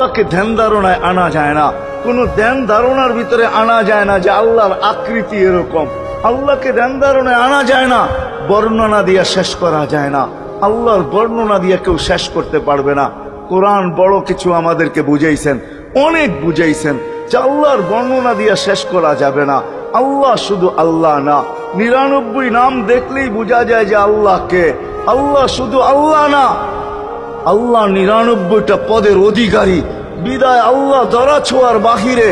আল্লাহকে ধ্যান ধারণায় আনা যায় না। কোনো ধ্যান ধারণার ভিতরে আনা যায় না যে আল্লাহর আকৃতি এরকম। আল্লাহকে ধ্যান ধারণায় আনা যায় না, বর্ণনা দিয়া শেষ করা যায় না। আল্লাহর বর্ণনা দিয়ে কেউ শেষ করতে পারবে না। কোরআন বড় কিছু আমাদেরকে বুঝাইছেন, অনেক বুঝাইছেন যে আল্লাহর বর্ণনা দিয়া শেষ করা যাবে না। আল্লাহ শুধু আল্লাহ না। নিরানব্বই নাম দেখলেই বোঝা যায় যে আল্লাহকে আল্লাহ শুধু আল্লাহ না। আল্লাহ নিরানব্বইটা পদের অধিকারী। বিদায় আল্লাহ ধরা ছোঁয়ার বাহিরে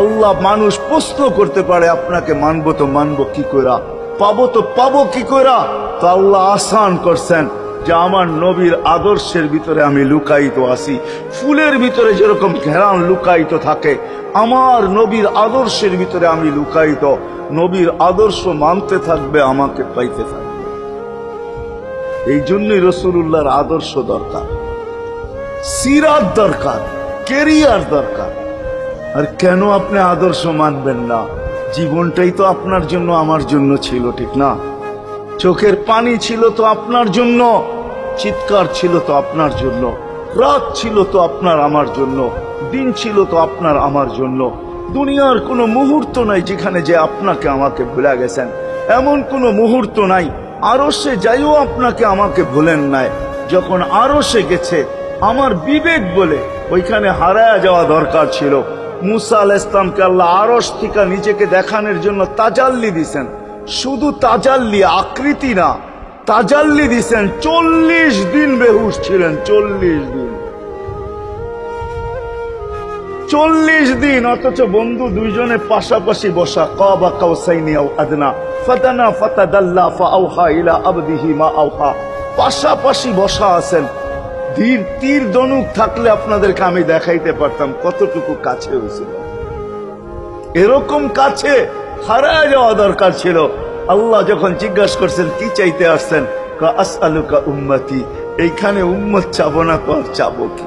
আল্লাহ মানুষ প্রশ্ন করতে পারে, আপনাকে মানব তো মানব কি করা পাবো তো পাবো কি করা তো আল্লাহ আসান করছেন যে আমার নবীর আদর্শের ভিতরে আমি লুকায়িত আছি। ফুলের ভিতরে যেরকম ঘেরান লুকায়িত থাকে, আমার নবীর আদর্শের ভিতরে আমি লুকায়িত। নবীর আদর্শ মানতে থাকবে, আমাকে পাইতে থাকবে। এই জন্যই রসুল্লাহর আদর্শ দরকার। সিরাত দরকার কেরিয়ার দরকার। আর কেন আপনি আদর্শ মানবেন না? জীবনটাই তো আপনার জন্য, আমার জন্য ছিল, ঠিক না? চোখের পানি ছিল তো আপনার জন্য, চিৎকার ছিল তো আপনার জন্য, রাত ছিল তো আপনার আমার জন্য, দিন ছিল তো আপনার আমার জন্য। দুনিয়ার কোনো মুহূর্ত নাই যেখানে যে আপনাকে আমাকে ভুলে গেছেন। এমন কোনো মুহূর্ত নাই আরও সে যাইও আপনাকে আমাকে ভুলেন নাই। যখন আরও সে গেছে, আমার বিবেক বলে ওইখানে হারায়া যাওয়া দরকার ছিল। মুসা আল ইসলামকে আল্লাহ আরস থিকা নিজেকে দেখানোর জন্য তাজাল্লি দিছেন। শুধু তাজাল্লি, আকৃতি না, তাজাল্লি দিছেন। চল্লিশ দিন বেহুশ ছিলেন, চল্লিশ দিন। চল্লিশ দিন, অথচ বন্ধু দুইজনে পাশাপাশি বসা। কাবা কাউসাইনি আও আদনা, ফাতানা ফাতাদাল্লা ফাআউহা ইলা আবদিহি মা আউহা। পাশাপাশি বসা আছেন। ধীর তীর দনুক থাকলে আপনাদেরকে আমি দেখাইতে পারতাম কতটুকু কাছে হয়েছিল। এরকম কাছে হারায় যাওয়া দরকার ছিল। আল্লাহ যখন জিজ্ঞাসা করছেন, কি চাইতে আসছেন? কা, আসআলুকা উম্মতি। এইখানে উম্মত চাবো না তো চাবো কি?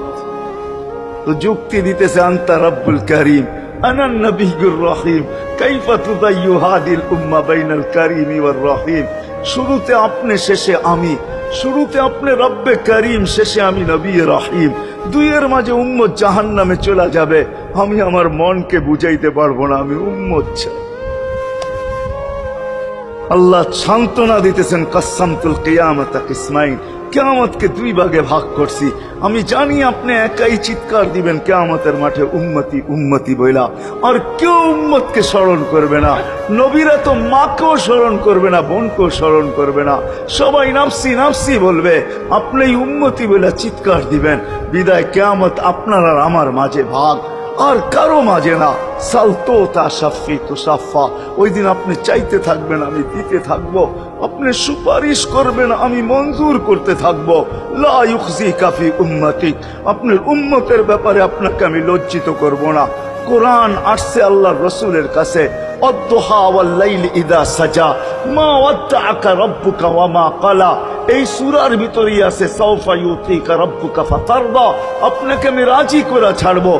তো যুক্তি দিতেছে আন্তা রব্বুল করিম আনান রহিম উম্মা বাইনাল করিম রহিম। শুরুতে আপনি, শেষে আমি। শুরুতে আপনি রব্বে করিম, শেষে আমি নবী রহিম। দুইয়ের মাঝে উম্মত জাহান্নামে চলে যাবে। আমি আমার মনকে বুঝাইতে পারব না, আমি উম্মত চাই আল্লাহ সান্ত্বনা দিতেছেন কাসামতুল কেয়ামত কিসমাইন। কেয়ামতকে দুই ভাগে ভাগ করছি। আমি জানি আপনি একাই চিৎকার দিবেন, কেয়ামতের মাঠে উম্মতি উম্মতি বইলা। আর কেউ উম্মতকে স্মরণ করবে না। নবীরা তো মাকেও স্মরণ করবে না, বোনকেও স্মরণ করবে না। সবাই নাফসি নাফসি বলবে, আপনি উম্মতি বইলা চিৎকার দিবেন। বিদায় কেয়ামত আপনার আর আমার মাঝে ভাগ। আর কারও মাঝে না। সালতো তা সাফি তো সাফা। ওই দিন আপনি চাইতে থাকবেন, আমি দিতে থাকব। আপনি সুপারিশ করবেন, আমি মঞ্জুর করতে থাকব। লা কাফি উম্মতিক। আপনার উম্মতের ব্যাপারে আপনাকে আমি লজ্জিত করব না। কোরআন আসছে আল্লাহ রসুলের কাছে। আপনাকে আমি রাজি করে ছাড়বো।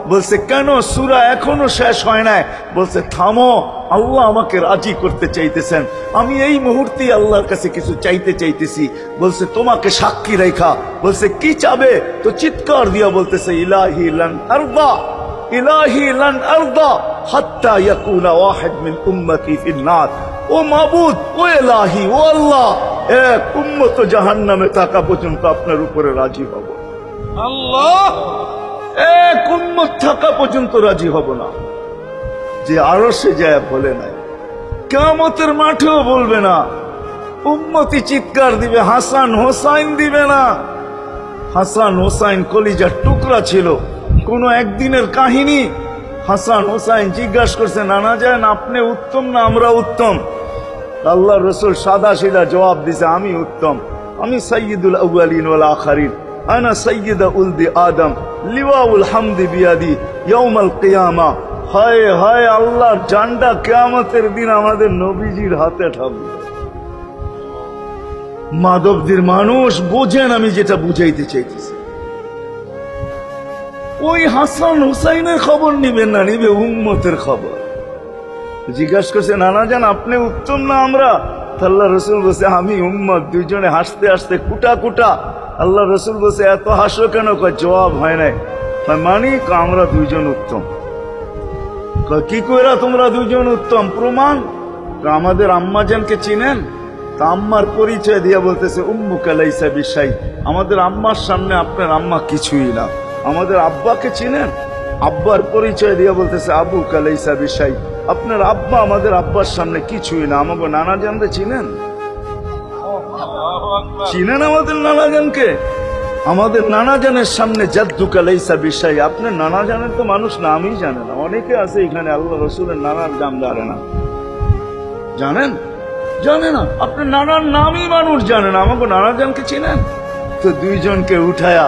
বলছে, কেন সুরা এখনও শেষ হয় নাই? বলছে, থামো, আল্লাহ আমাকে রাজি করতে চাইতেছেন। আমি এই মুহূর্তে আল্লাহর কাছে কিছু চাইতে চাইতেছি। বলছে, তোমাকে সাক্ষী রেখা। বলছে, কি চাবে? তো চিৎকার দিয়া বলতেছে, ইলাহি লান আরদা, ইলাহি লান আরদা, হাত্তা ইয়াকুনা ওয়াহিদ মিন উম্মতি ফিন নার। ও মাবুদ, ও এলাহি, ও আল্লাহ, এক উম্মত জাহান্নামে থাকা পর্যন্ত আপনার উপরে রাজি হব। আল্লাহ! এক উম্মত থাকা পর্যন্ত রাজি হব না। যে আরও সে যায় বলে নাই। কেমতের মাঠেও বলবে না। উম্মতি চিৎকার দিবে, হাসান হোসাইন দিবে না। হাসান হোসাইন কলিজার টুকরা ছিল। কোনো একদিনের কাহিনী হাসান হোসাইন জিজ্ঞাসা করছে, নানা যান আপনি উত্তম না আমরা উত্তম? আল্লাহ রসুল সাদা সিধা জবাব দিছে, আমি উত্তম। আমি সৈয়দুল আউয়ালিন ওয়াল আখারিন। আনা সৈয়দ উলদি আদম, লিওয়াউল হামদি বিয়াদি, ইয়াউমাল কিয়ামা। হায় হায় আল্লাহর জান্ডা কিয়ামতের দিন আমাদের নবীজির হাতে ঠাকুর মাধবদের মানুষ বোঝেন আমি যেটা বুঝাইতে চাইতেছি। ওই হাসান হুসাইনের খবর নিবেন না, নিবে উম্মতের খবর। জিজ্ঞাসা করছে, নানা যান আপনি উত্তম না আমরা? আল্লাহ রসুল বসে আমি উম্মত দুজনে হাসতে হাসতে কুটা কুটা। আল্লাহ রসুল বসে এত হাসো কেন? জবাব হয় নাই। কয়, মানি? আমরা দুজন উত্তম। কি কইরা তোমরা দুজন উত্তম? প্রমাণ? আমাদের আম্মাজানকে চিনেন? তা আম্মার পরিচয় দিয়া বলতেছে উম্মু কালাইসা বিশাই। আমাদের আম্মার সামনে আপনার আম্মা কিছুই না। আমাদের আব্বাকে চিনেন? আব্বার পরিচয় দিয়া বলতেছে, আবু কালাইসা বিশাই, আপনার আব্বা আমাদের আব্বার সামনে কিছুই না। আমাকে নানা জানতে চিনেন? চিনেন আমাদের নানা জানকে আমাদের নানা জানের সামনে বিষয় আপনার নানা জানের তো মানুষ না অনেকে আছে এখানে আল্লাহ রসুলের নানার দাম জানে না। জানেন? জানে না। আপনার নানার নামই মানুষ জানে না। আমাকে নানা জানকে চিনেন? তো দুইজনকে উঠায়া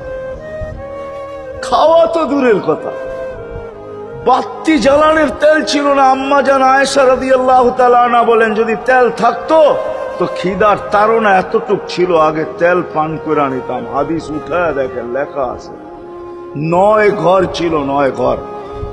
খাওয়া তো দূরের কথা। বাত্তি জ্বালানের তেল ছিল না। আম্মা জান আয়েশা রাদি আল্লাহ না বলেন, যদি তেল থাকতো, তো খিদার তারা এতটুক ছিল, আগে তেল পান করে নিতাম। হাদিস উঠায় দেখে লেখা আছে। নয় ঘর ছিল, নয় ঘর।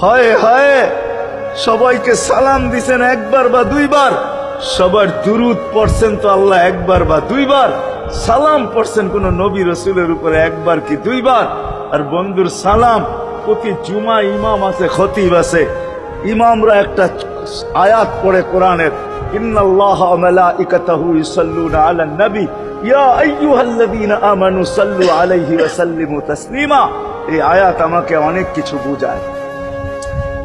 হায় হায়, সবাইকে সালাম দিছেন একবার বা দুইবার। সবার দুরুদ পড়ছেন তো আল্লাহ একবার বা দুইবার। সালাম পড়ছেন কোন নবী রসুলের উপরে একবার কি দুইবার? আর বন্ধুর সালাম, প্রতি জুমা ইমাম আছে, খতিব আছে। ইমামরা একটা আয়াত পড়ে কোরআনের আমানু সাল্লু আলাইহি ওয়া সাল্লিমু এই আয়াত আমাকে অনেক কিছু বোঝায়।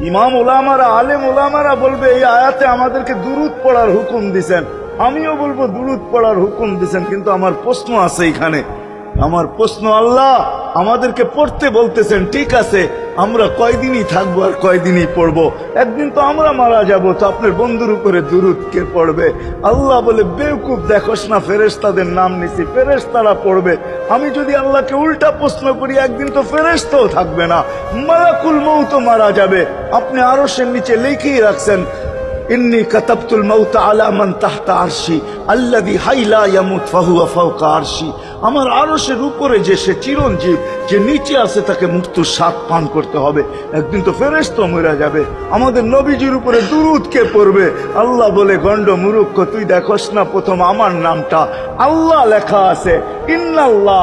ইমাম ওলামারা আলেম ওলামারা বলবে, এই আয়াতে আমাদেরকে দুরুদ পড়ার হুকুম দিছেন। আমিও বলব, দুরুদ পড়ার হুকুম দিছেন, কিন্তু আমার প্রশ্ন আছে এখানে। আমার প্রশ্ন আল্লাহ আমাদেরকে পড়তে বলতেছেন, ঠিক আছে, আমরা কয়দিনই থাকব আর কয়দিনই পড়ব? একদিন তো আমরা মারা যাব, তো আপনার বন্ধুর উপরে দুরুদ কে পড়বে? আল্লাহ বলে বেউকুব দেখোস না, ফেরেশতাদের নাম নিছি, ফেরেশতারা পড়বে। আমি যদি আল্লাহকে উল্টা প্রশ্ন করি, একদিন তো ফেরেশতাও থাকবে না। মালাকুল মৌ তো মারা যাবে। আপনি আরও নিচে লিখেই রাখছেন ইন্নি তাহতা আরশি, আল্লাযী হাইলা ইয়ামুত, ফাহুয়া ফাওকা আরশি। আমার আরশের উপরে যে সে চিরঞ্জীব, যে নিচে আছে তাকে মৃত্যুর স্বাদ পান করতে হবে। একদিন তো ফেরেশতা মরে যাবে। আমাদের নবীজির উপরে দুরুদ কে পড়বে? আল্লাহ বলে গন্ড মুরুক্ষ, তুই দেখোস না প্রথম আমার নামটা। আল্লাহ লেখা আছে, ইন্নাল্লাহ